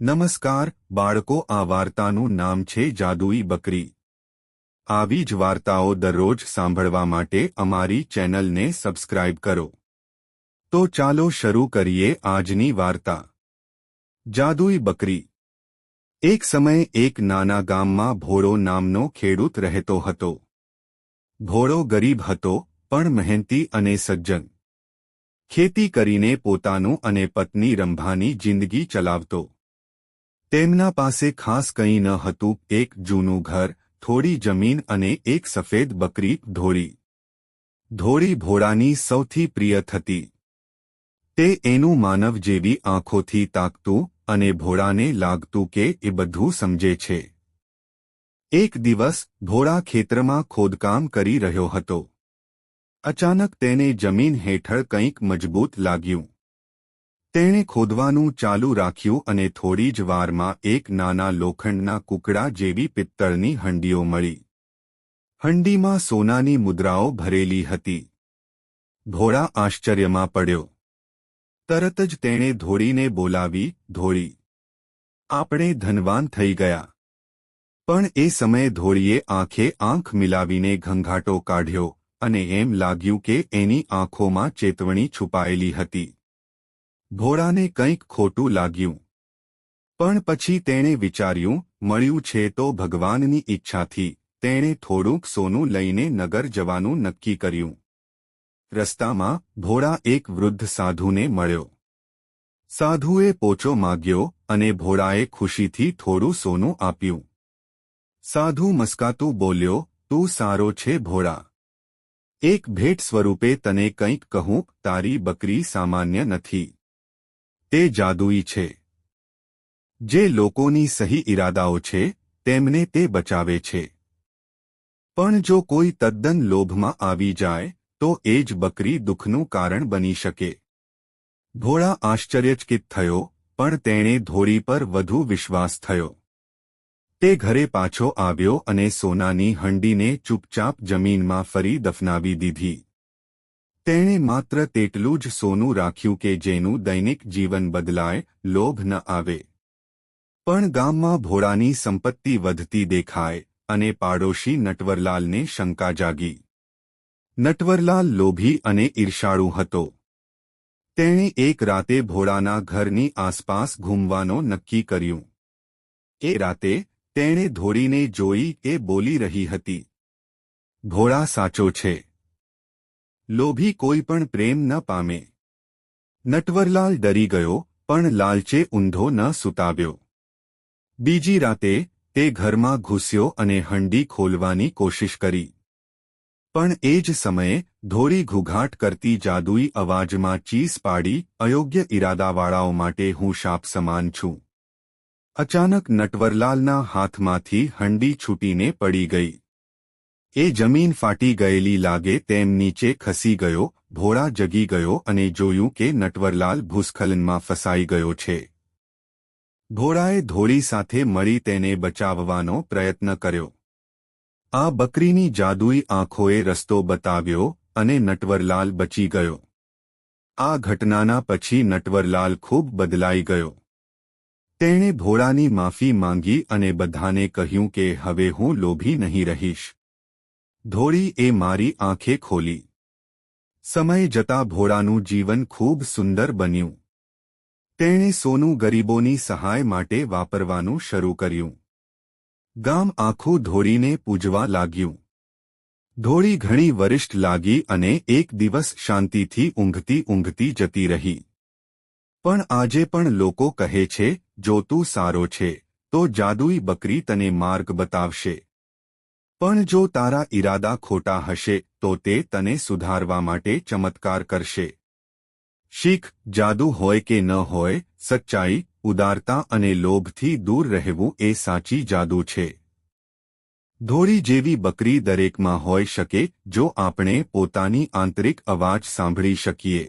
નમસ્કાર, બાળકો, આ વાર્તાનું નામ છે જાદુઈ બકરી. આવી જ વાર્તાઓ દરરોજ સાંભળવા માટે અમારી ચેનલને સબસ્ક્રાઇબ કરો. તો ચાલો શરૂ કરીએ આજની વાર્તા. જાદુઈ બકરી. એક સમયે એક નાના ગામમાં ભોળો નામનો ખેડૂત રહેતો હતો. ભોળો ગરીબ હતો, પણ મહેનતી અને સજ્જન. ખેતી કરીને પોતાનું અને પત્ની રંભાની જિંદગી ચલાવતો. તેમના પાસે ખાસ કંઈ ન હતું, એક જૂનું ઘર, થોડી જમીન અને એક સફેદ બકરી ધોળી ધોળી ભોળાની સૌથી પ્રિય થતી. તે એનું માનવ જેવી આંખોથી તાકતું અને ભોળાને લાગતું કે એ બધું સમજે છે. એક દિવસ ભોળા ખેતરમાં ખોદકામ કરી રહ્યો હતો. અચાનક તેને જમીન હેઠળ કંઈક મજબૂત લાગ્યું. તેણે ખોદવાનું ચાલુ રાખ્યું અને થોડી જ વારમાં એક નાના લોખંડના કુકડા જેવી પિત્તળની હંડીઓ મળી. હંડીમાં સોનાની મુદ્રાઓ ભરેલી હતી. ધોળા આશ્ચર્યમાં પડ્યો. તરત જ તેણે ધોળીને બોલાવી, ધોળી, આપણે ધનવાન થઈ ગયા. પણ એ સમયે ધોળીએ આંખે આંખ મિલાવીને ઘંઘાટો કાઢ્યો અને એમ લાગ્યું કે એની આંખોમાં ચેતવણી છુપાયેલી હતી. ભોળાને કંઈક ખોટું લાગ્યું. પણ પછી તેણે વિચાર્યું, મળ્યું છે તો ભગવાનની ઈચ્છાથી. તેણે થોડુંક સોનું લઈને નગર જવાનું નક્કી કર્યું. રસ્તામાં ભોળા એક વૃદ્ધ સાધુને મળ્યો. સાધુએ પોચો માગ્યો અને ભોળાએ ખુશીથી થોડું સોનું આપ્યું. સાધુ મસ્કાતું બોલ્યો, તું સારો છે ભોળા. એક ભેટ સ્વરૂપે તને કંઈક કહું, તારી બકરી સામાન્ય નથી. તે જાદુઈ છે. જે લોકોની સહી ઇરાદાઓ છે, તેમને તે બચાવે છે. પણ જો કોઈ તદ્દન લોભમાં આવી જાય, તો એ જ બકરી દુઃખનું કારણ બની શકે. ભોળા આશ્ચર્યચકિત થયો, પણ તેણે ધોળી પર વધુ વિશ્વાસ થયો. તે ઘરે પાછો આવ્યો અને સોનાની હંડીને ચૂપચાપ જમીનમાં ફરી દફનાવી દીધી. તેણે માત્ર તેટલું જ સોનું રાખ્યું કે જેનું દૈનિક જીવન બદલાય, લોભ ન આવે. પણ ગામમાં ભોળાની સંપત્તિ વધતી દેખાય અને પાડોશી નટવરલાલને શંકા જાગી. નટવરલાલ લોભી અને ઈર્ષાળુ હતો. તેણે એક રાતે ભોળાના ઘરની આસપાસ ઘૂમવાનો નક્કી કર્યું. એ રાતે તેણે ધોળીને જોઈ કે બોલી રહી હતી. ભોળા સાચો છે. લોભી કોઈ પણ પ્રેમ ન પામે. નટવરલાલ ડરી ગયો, પણ લાલચે ઊંધો ન સુતાવ્યો. બીજી રાતે તે ઘરમાં ઘૂસ્યો અને હંડી ખોલવાની કોશિશ કરી. પણ એ જ સમયે ધોળી ઘૂઘાટ કરતી જાદુઈ અવાજમાં ચીસ પાડી, અયોગ્ય ઇરાદાવાળાઓ માટે હું શાપ સમાન છું. અચાનક નટવરલાલના હાથમાંથી હંડી છૂટીને પડી ગઈ. એ જમીન ફાટી ગયેલી લાગે તેમ નીચે ખસી ગયો, ભોળા જગી ગયો અને જોયું કે નટવરલાલ ભૂસ્ખલનમાં ફસાઈ ગયો છે. ભોળાએ ધોળી સાથે મળી તેને બચાવવાનો પ્રયત્ન કર્યો. આ બકરીની જાદુઈ આંખોએ રસ્તો બતાવ્યો અને નટવરલાલ બચી ગયો. આ ઘટનાના પછી નટવરલાલ ખૂબ બદલાઈ ગયો. તેણે ભોળાની માફી માંગી અને બધાને કહ્યું કે હવે હું લોભી નહીં રહીશ. ધોળી એ મારી આંખે ખોલી. સમય જતા ભોળાનું જીવન ખૂબ સુંદર બન્યું. તેણે સોનું ગરીબોની સહાય માટે વાપરવાનું શરૂ કર્યું. ગામ આખું ધોળીને પૂજવા લાગ્યું. ધોળી ઘણી વરિષ્ઠ લાગી અને એક દિવસ શાંતિથી ઊંઘતી ઊંઘતી જતી રહી. પણ આજે પણ લોકો કહે છે, જો તું સારો છે, તો જાદુઈ બકરી તને માર્ગ બતાવશે. પણ જો તારા ઈરાદા ખોટા હશે, તો તે તને સુધારવા માટે ચમત્કાર કરશે. શીખ, જાદુ હોય કે ન હોય, સચ્ચાઈ, ઉદારતા અને લોભથી દૂર રહેવું એ સાચી જાદુ છે. ધોળી જેવી બકરી દરેકમાં હોઈ શકે, જો આપણે પોતાની આંતરિક અવાજ સાંભળી શકીએ.